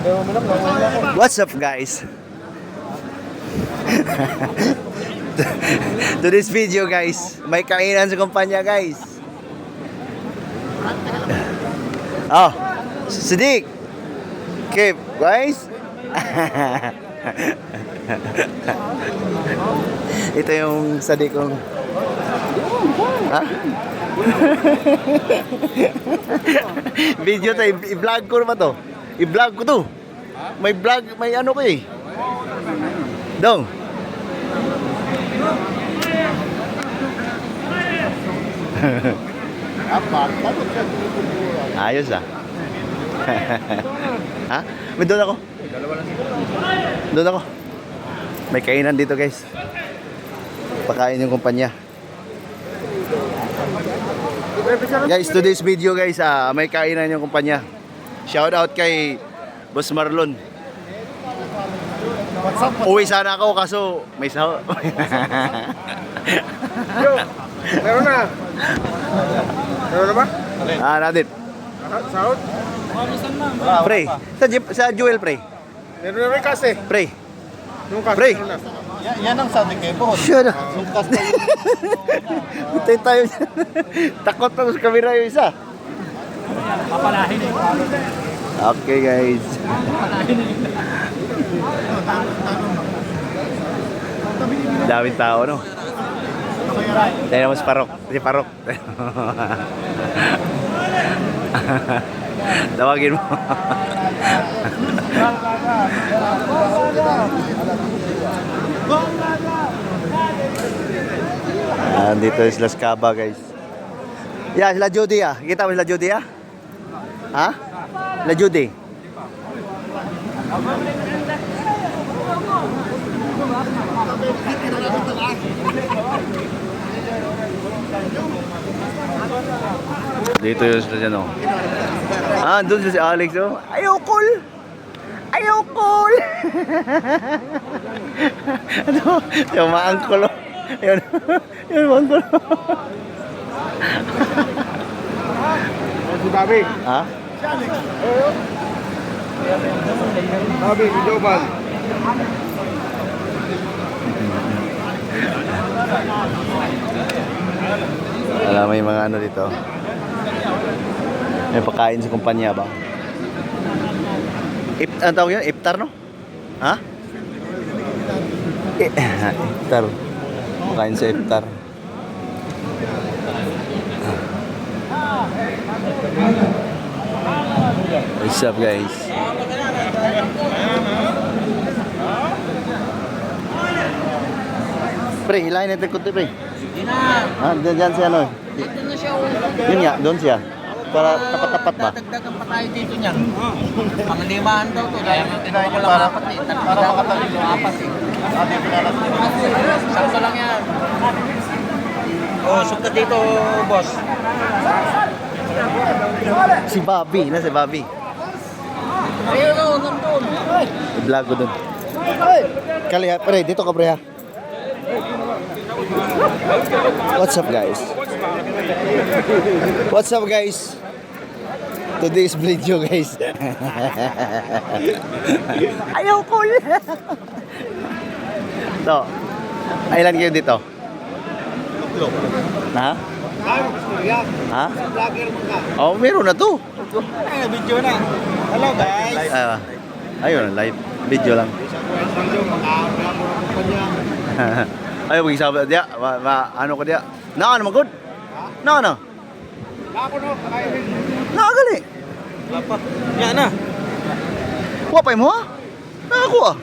What's up guys? to this video guys, may kainan sa kumpanya guys. Oh, Sidik. Keep, guys. Ito yung sadik kong Ha? Video i- i-vlog ko naman to. I-vlog ko to. May vlog, may ano ko eh. Dong. Ayos ah. ha? May doon ako. Doon ako. May kainan dito guys. Pakain yung kumpanya. Guys, today's video guys, ah, may kainan yung kumpanya. Shout out kay Boss Marlon. Uwi sana ako kaso may saho. Meron na. Meron na ba? ah, natin. Sahod? Pre. Sa, Jeep- sa Jewel, pre. Meron na rin kasi. Pre. Yung kasi Pre. meron na. Yan ang sabi kay Boss. Shut up. Sungkas na yun. Hintay tayo. Takot na sa camera yung isa. Okay guys. Daming tao no. Tayo naman Parok. Si Parok. Tawagin mo. Andito is Las Cava guys. Yeah, sila Judy ah. Kita mo sila Judy ah? Ha? La Judy. Dito yung sila dyan oh. Ah, doon si Alex oh. Ayaw cool! Ayaw cool! ano? Yung maangkol oh. Yun. Yun, maangkol oh. Si Bobby. Ha? Video ball. Alam yung mga ano dito. May pagkain sa kumpanya ba? Ip, ano tawag yun? Iftar, no? Ha? Iftar. Pagkain sa iftar. What's up, guys? Pre, hilahin natin kunti, pre. Ah, dyan, dyan siya, ano? Dito na siya. oh. Yun nga, doon siya. Para tapat-tapat ba? Dadagdagan pa tayo dito niyan. Panglimahan daw to. Dahil yung tinahin niya para, apat eh. Para makatalino. Apat eh. Sakto lang yan. Oh, suka dito, boss. Si Bobby, na si Bobby. Ayun o, nandun. I-vlog ko doon. Kali ha, pre, dito ka pre ha. What's up guys? What's up guys? Today's video guys. Ayaw ko To. Ilan kayo dito? Ha? Ha? Oh, meron na to. Ay, video na. Hello guys. Ah, ayun, live video lang. Ayaw, wag sabi dia, ma, ma, ano ko dia. Na ano magod? Na ano? Ako no, kakainin. Na gali. Lapa. Yan na. Wa pa mo? Na ako ah.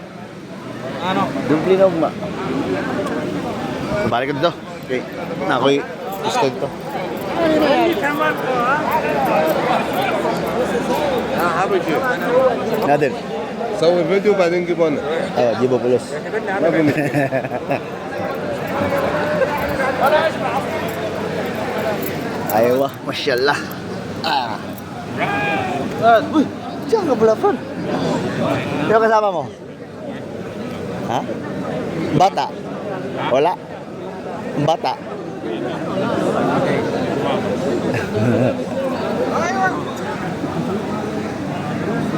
Ano? Dubli na ma. Balik ko dito. Okay. Na ako i-stag to. Nadir. سوي فيديو بعدين جيبوا لنا Ayo, jibo pulos. ما في Ayaw ah, masyallah. Ah. Ah, uy, diyan ka pala, Fran. Sino kasama mo? Ha? Bata? Wala? Bata? フフフ。